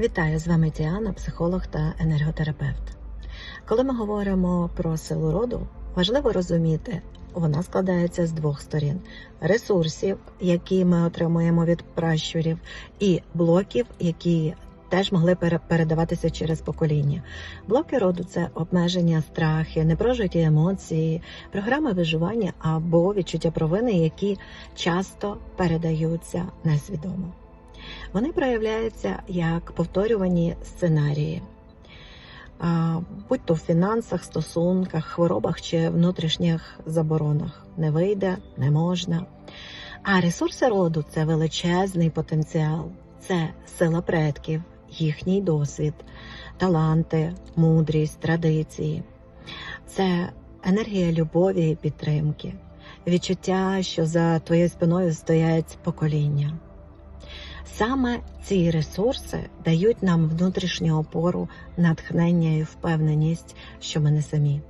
Вітаю з вами Діана, психолог та енерготерапевт. Коли ми говоримо про силу роду, важливо розуміти, вона складається з двох сторін: ресурсів, які ми отримуємо від пращурів, і блоків, які теж могли пере- передаватися через покоління. Блоки роду це обмеження, страхи, непрожиті емоції, програми виживання або відчуття провини, які часто передаються несвідомо. Вони проявляються як повторювані сценарії, будь то в фінансах, стосунках, хворобах чи внутрішніх заборонах. Не вийде, не можна. А ресурси роду це величезний потенціал, це сила предків, їхній досвід, таланти, мудрість, традиції. Це енергія любові і підтримки, відчуття, що за твоєю спиною стоять покоління. Саме ці ресурси дають нам внутрішню опору, натхнення і впевненість, що ми не самі.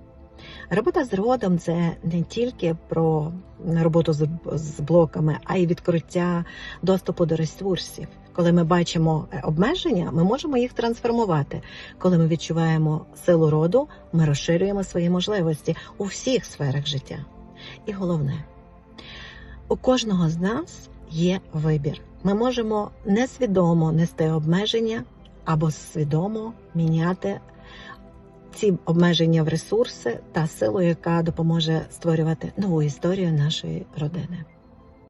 Робота з родом це не тільки про роботу з, блоками, а й відкриття доступу до ресурсів. Коли ми бачимо е, обмеження, ми можемо їх трансформувати. Коли ми відчуваємо силу роду, ми розширюємо свої можливості у всіх сферах життя. І головне, у кожного з нас є вибір. Ми можемо несвідомо нести обмеження або свідомо міняти ці обмеження в ресурси та силу, яка допоможе створювати нову історію нашої родини.